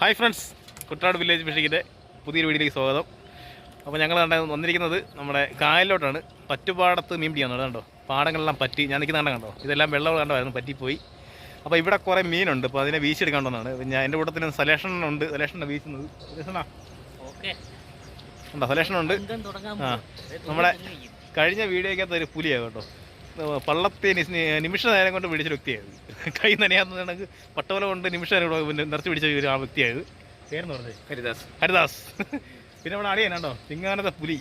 Hi friends Kuttanad village ഫിഷിങ്ങിന്റെ പുതിയൊരു വീഡിയോയിലേക്ക് സ്വാഗതം. അപ്പോൾ ഞങ്ങൾ കണ്ട വന്നിരിക്കുന്നത് നമ്മുടെ കായലിലോട്ടാണ്. പറ്റുപാടത്ത് മീൻ പിടിയാണ് കണ്ടോ? പാടങ്ങളെല്ലാം പറ്റി. ഞാൻ നിൽക്കുന്ന കണ്ട കണ്ടോ? ഇതെല്ലാം വെള്ളം കണ്ടായിരുന്നു പറ്റിപ്പോയി. അപ്പോൾ ഇവിടെ കുറേ മീനുണ്ട്. അപ്പോൾ അതിനെ വീശിയെടുക്കേണ്ടതാണ് ഞാൻ എന്റെ കൂട്ടത്തിന് സലേഷൻ ഉണ്ട്. സലേഷനാണ് വീശുന്നത്. സലേഷനാ ഓക്കെ. ഉണ്ടോ സലേഷൻ ഉണ്ട്. അംഗം തുടങ്ങാൻ ആ. നമ്മുടെ കഴിഞ്ഞ വീഡിയോയ്ക്കകത്ത് ഒരു പുലിയാണ് കേട്ടോ. പള്ളത്തെ നിമിഷ നേരം കൊണ്ട് പിടിച്ച വ്യക്തിയായത് കൈ നനയാന്ന് പട്ടവല കൊണ്ട് നിമിഷ നേരം കൂടെ പിന്നെ നിറച്ച് പിടിച്ച ഒരു ആ വ്യക്തിയായത്. പേരെന്ന് പറഞ്ഞത് ഹരിദാസ്. ഹരിദാസ്. പിന്നെ നമ്മുടെ അളിയനുണ്ടോ തിങ്ങാനത്തെ പുലി.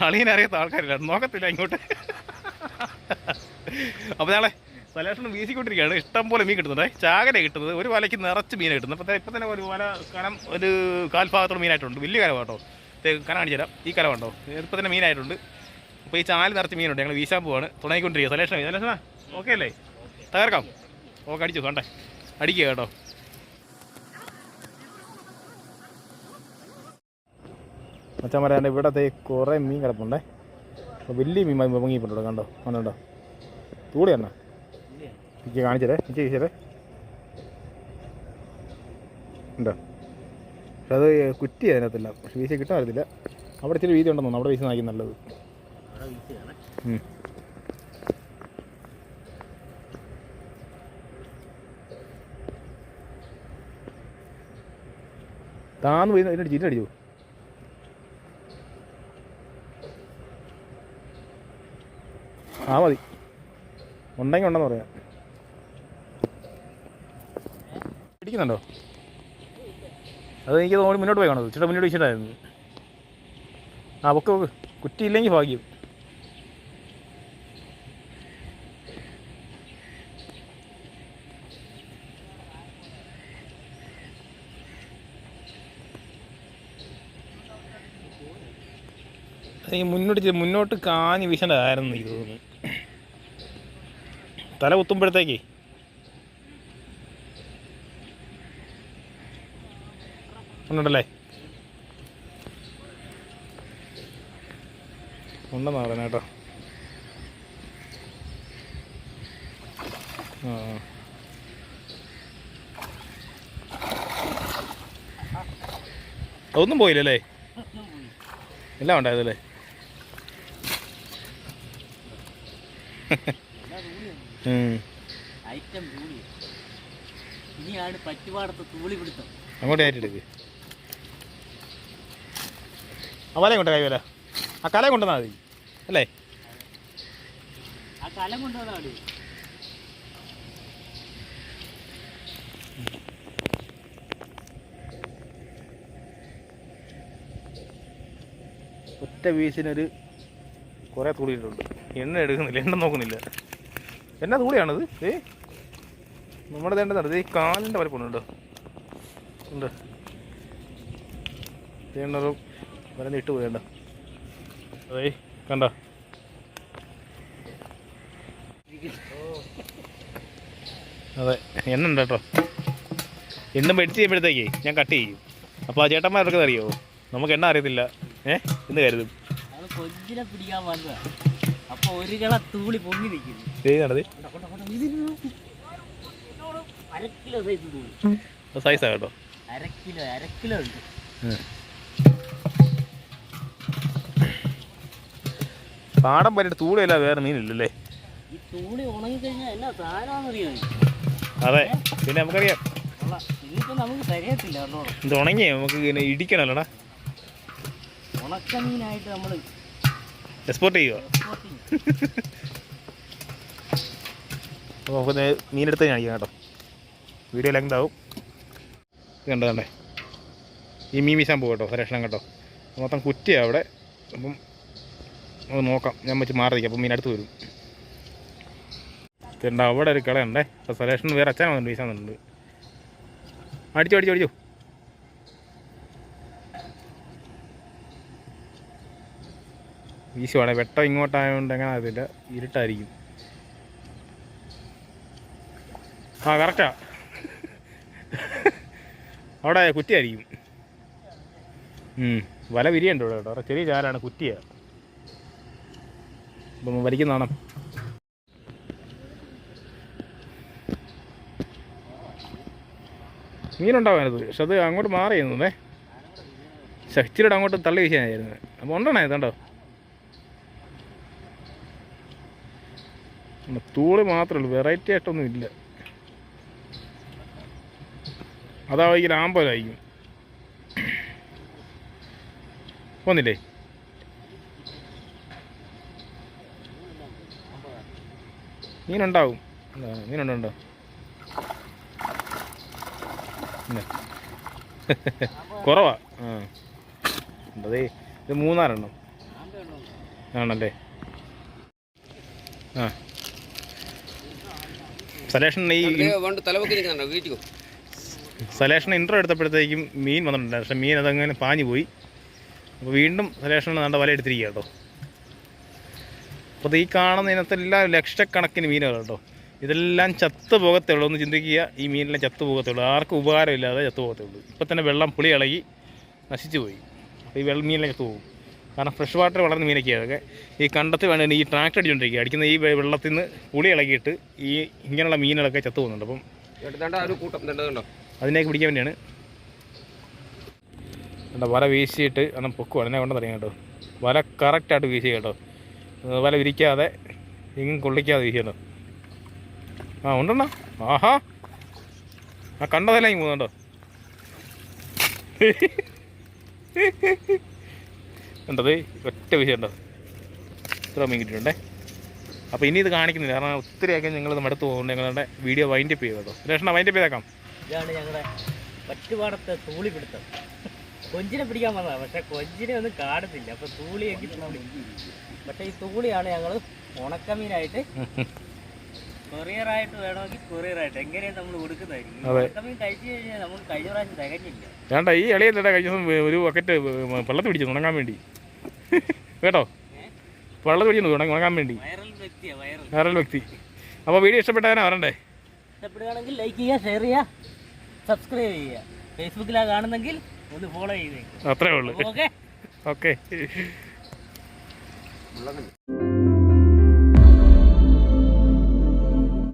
അളിയനെ അറിയാത്ത ആൾക്കാരില്ല. നോക്കത്തില്ല ഇങ്ങോട്ട്. അപ്പോൾ നാളെ സലേഷണം വീശിക്കൊണ്ടിരിക്കുകയാണ്. ഇഷ്ടം പോലെ മീൻ കിട്ടുന്നുണ്ട്. ചാകര കിട്ടുന്നത്. ഒരു വലയ്ക്ക് നിറച്ച് മീൻ കിട്ടുന്നത്. അപ്പോൾ ഇപ്പം തന്നെ ഒരു വല കനം ഒരു കാൽഭാഗത്തോളം മീനായിട്ടുണ്ട്. വലിയ ദേ കനം കാണിച്ചു തരാം ഈ കരം ഉണ്ടോ? ഇപ്പം തന്നെ മീനായിട്ടുണ്ട്. അപ്പോൾ ഈ ചാൽ നിറച്ച് മീനുണ്ട്. ഞങ്ങൾ വീശാൻ പോവാണ്. തുണയിക്കൊണ്ടിരിക്കുക. സലേഷൻ സലേഷണ ഓക്കെ അല്ലേ? തകർക്കാം. ഓക്കെ അടിച്ചു കണ്ടേ അടിക്കുക കേട്ടോ. മച്ചാൻ പറയാണ്ട് ഇവിടത്തെ കുറേ മീൻ കിടപ്പുണ്ടേ. വലിയ മീൻ മുങ്ങിപ്പോട്ടോ കണ്ടോ? കണ്ടോ തൂടി എന്നാ എനിക്ക് കാണിച്ചതേ എനിക്ക് ചോദിച്ചതേ ഉണ്ടോ? പക്ഷെ അത് കുറ്റി അതിനകത്തില്ല. പക്ഷെ വീശ കിട്ടാറില്ല അവിടെ ഇച്ചിരി വീതി ഉണ്ടെന്ന് അവിടെ വീശ നാക്കി നല്ലത്. ഉം. താന്ന് പോയി അതിനടി ചീറ്റ് അടിച്ചു? ആ മതി. ഉണ്ടെങ്കിൽ ഉണ്ടെന്ന് പറയാം. പിടിക്കുന്നുണ്ടോ അത് എനിക്ക് തോന്നി മുന്നോട്ട് പോയി കാണുന്നത് ചേട്ടാ മുന്നോട്ട് വെച്ചിട്ടായിരുന്നു ആ ഒക്കെ കുറ്റിയില്ലെങ്കിൽ ഭാഗ്യം. ഈ മുന്നോട്ട് മുന്നോട്ട് കാഞ്ഞ് വീശേണ്ടതായിരുന്നു എനിക്ക് തോന്നുന്നു. തല കുത്തുമ്പോഴത്തേക്ക്. ഉണ്ടല്ലേ? ഉണ്ടെന്നാ പറയുന്നത് കേട്ടോ. അതൊന്നും പോയില്ലല്ലേ? എല്ലാം ഉണ്ടായതല്ലേ? ഐറ്റം തൂളി ഇനിയാണ് പറ്റുപാടത്ത് തൂളി പിടുത്തം അങ്ങോട്ട് കയറ്റിയെടുക്ക് ആ വലയും കൊണ്ട് കൈവല. ആ കല കൊണ്ടുവന്നാൽ മതി. അല്ലേ? ആ കല മതി. ഒറ്റ വീസിനൊരു കുറേ തൂളിയിട്ടുണ്ട് എണ്ണ എടുക്കുന്നില്ല എണ്ണ നോക്കുന്നില്ല. എന്നാ തൂളിയാണത്. ഏ നമ്മുടെ തേണ്ടതാണ് ഈ കാലിന്റെ വലപ്പുണ്ട് ഉണ്ട് തേണ്ടറും വരന്ന് ഇട്ട് പോയണ്ട അതേ കണ്ട. അതെ എണ്ണ ഉണ്ട് കേട്ടോ. എണ്ണ മെഡിച്ച് ചെയ്യുമ്പോഴത്തേക്കേ ഞാൻ കട്ട് ചെയ്യും. അപ്പോൾ ആ ചേട്ടന്മാരൊക്കെ അറിയോ? നമുക്ക് എണ്ണ അറിയത്തില്ല. ഏഹ് എന്ന് കരുതും. പിടിക്കാൻ വന്നതാ അപ്പൊ ഒരു കള തൂളി പൊങ്ങി നിൽക്കുന്നു. അര കിലോ സൈസ് തൂളി കേട്ടോ. അര കിലോ അര കിലോ ഉണ്ട്. പാടം പറ്റി തൂളിയല്ല വേറെ മീനില്ലല്ലേ? ഈ തൂളി ഉണങ്ങിക്കഴിഞ്ഞാൽ എന്നാ സാധനമാണെന്നറിയോ അതെ പിന്നെ നമുക്കറിയാം. ഇതിപ്പോ നമുക്ക് ഇത് ഉണങ്ങി നമുക്ക് ഇങ്ങനെ ഇടിക്കണല്ലോടാ ഉണക്കമീനായിട്ട് നമ്മൾ എക്സ്പോർട്ട് ചെയ്യുക അപ്പോൾ നമുക്ക് മീനെടുത്ത് കാണിക്കാം കേട്ടോ. വീഡിയോ ലെങ്ത് ആവും. കണ്ടോ കണ്ടേ? ഈ മീൻ വീശാൻ പോകും കേട്ടോ സുരക്ഷണം കേട്ടോ. മൊത്തം കുറ്റിയാണ് അവിടെ. അപ്പം അത് നോക്കാം. ഞാൻ വെച്ച് മാറി നിൽക്കാം. അപ്പം മീനടുത്ത് വരും. ഇതുണ്ട് അവിടെ ഒരു കളയുണ്ടേ. അപ്പോൾ സുരേഷൻ വേറെ അച്ഛൻ വീശാൻ വന്നിട്ടുണ്ട്. അടിച്ചു അടിച്ചു അടിച്ചു. വീശുവാണേ വെട്ടം ഇങ്ങോട്ടായതുകൊണ്ട് എങ്ങനെ അതില്ല ഇരുട്ടായിരിക്കും. ആ കറക്റ്റാ അവിടെ കുറ്റിയായിരിക്കും. വല വിരിയുണ്ട് ഇവിടെ കേട്ടോ. ചെറിയ ചാരാണ് കുറ്റിയ. ഇപ്പം വലിക്കുന്നതാണ് മീനുണ്ടാവാനത് പക്ഷെ അത് അങ്ങോട്ട് മാറി ചെയ്യുന്നതേ ശക്തിയുടെ അങ്ങോട്ട് തള്ളി വീശാനായിരുന്നു. അപ്പോൾ ഉണ്ടണേ ഇതുണ്ടോ? തൂളി മാത്രമേ ഉള്ളൂ. വെറൈറ്റി ആയിട്ടൊന്നും ഇല്ല. അതായിരിക്കും ആമ്പലായിരിക്കും. വന്നില്ലേ? മീനുണ്ടാവും. മീനുണ്ടോ. കുറവാ. ആ. അതേ ഇത് മൂന്നാലെണ്ണം. ആണല്ലേ? ആ. സലേഷൻ ഈ സലേഷൻ ഇൻട്രോ എടുത്തപ്പോഴത്തേക്കും മീൻ വന്നിട്ടുണ്ട്. പക്ഷെ മീൻ അതങ്ങനെ പാഞ്ഞു പോയി. അപ്പോൾ വീണ്ടും സലേഷൻ നല്ല വല എടുത്തിരിക്കുക കേട്ടോ. അപ്പോൾ ഈ കാണുന്ന ഇനത്തെല്ലാം ലക്ഷക്കണക്കിന് മീനുകൾ കേട്ടോ. ഇതെല്ലാം ചത്ത് പോകത്തേ ഉള്ളൂ. ഒന്ന് ചിന്തിക്കുക. ഈ മീനെല്ലാം ചത്ത് പോകത്തേ ഉള്ളൂ. ആർക്കും ഉപകാരമില്ലാതെ ചത്ത് പോകത്തേ ഉള്ളൂ. ഇപ്പം തന്നെ വെള്ളം പുളി ഇളകി നശിച്ചു പോയി. അപ്പോൾ ഈ വെള്ളം മീനെല്ലാം ചത്തു പോകും. കാരണം ഫ്രഷ് വാട്ടർ വളർന്ന് മീനൊക്കെയാണ് അതൊക്കെ. ഈ കണ്ടത്തിൽ വേണ്ട ഈ ട്രാക്ടർ അടിച്ചുകൊണ്ടിരിക്കുക അടിക്കുന്ന ഈ വെള്ളത്തിൽ നിന്ന് പുളി ഇളകിയിട്ട് ഈ ഇങ്ങനെയുള്ള മീനുകളൊക്കെ ചത്തു പോകുന്നുണ്ട്. അപ്പം അതിനേക്ക് പിടിക്കാൻ വേണ്ടിയാണ്. എന്താ വല വീശിയിട്ട് അന്ന് പൊക്കും അതിനെ കൊണ്ട് തുടങ്ങി കേട്ടോ. വല കറക്റ്റായിട്ട് വീശി കേട്ടോ. വല വിരിക്കാതെ എങ്ങും കൊള്ളിക്കാതെ വീശിയുണ്ടോ ആ ഉണ്ടോ ആഹാ. ആ കണ്ടതല്ല ഈ മൂന്നുണ്ടോ ഉണ്ടത് ഒറ്റ വിഷയം ഉണ്ടത് ഇത്ര മീൻ കിട്ടിയിട്ടുണ്ടേ. അപ്പോൾ ഇനി ഇത് കാണിക്കുന്നില്ല. കാരണം ഒത്തിരിയൊക്കെ ഞങ്ങൾ മടുത്ത് പോകുന്നുണ്ട്. ഞങ്ങളുടെ വീഡിയോ വൈൻഡപ്പ് ചെയ്തോ രക്ഷണ വൈൻഡപ്പ് ചെയ്തേക്കാം. ഇതാണ് ഞങ്ങളുടെ പറ്റുപാടത്തെ തൂളി പിടുത്തം. കൊഞ്ചിനെ പിടിക്കാൻ വന്നതാണ് പക്ഷേ കൊഞ്ചിനെ ഒന്നും കാടത്തില്ല. അപ്പൊ തൂളി പക്ഷേ ഈ തൂളിയാണ് ഞങ്ങൾ ഉണക്കമീനായിട്ട് കൊറിയറായിട്ട് വേണമെങ്കിൽ കൊറിയറായിട്ട് എങ്ങനെയാണ് നമ്മൾ കൊടുക്കുന്നതായിരിക്കും. ഉണക്കമീൻ കഴിച്ചു കഴിഞ്ഞാൽ നമുക്ക് കഴിഞ്ഞ പ്രാവശ്യം തികഞ്ഞില്ല. വേണ്ട ഈ ഇളയല്ലേ കഴിഞ്ഞ ദിവസം ഒരു ബക്കറ്റ് വെള്ളത്തിൽ പിടിച്ചു ഉണങ്ങാൻ വേണ്ടി. കേട്ടോ? വെള്ളത്തിൽ പിടിച്ചു തുടങ്ങി ഉണങ്ങാൻ വേണ്ടി. വൈറൽ വ്യക്തിയാ വൈറൽ. വേറെ വ്യക്തി. അപ്പോൾ വീഡിയോ ഇഷ്ടപ്പെട്ടവനാ വരണ്ടേ? ഇഷ്ടപ്പെടുകയാണെങ്കിൽ ലൈക്ക് ചെയ്യുക ഷെയർ ചെയ്യുക സബ്സ്ക്രൈബ് ചെയ്യുക. ഫേസ്ബുക്കിലാണ് കാണുന്നെങ്കിൽ ഒന്ന് ഫോളോ ചെയ്തേ. അത്രേ ഉള്ളൂ. ഓക്കെ ഓക്കെ വെള്ളം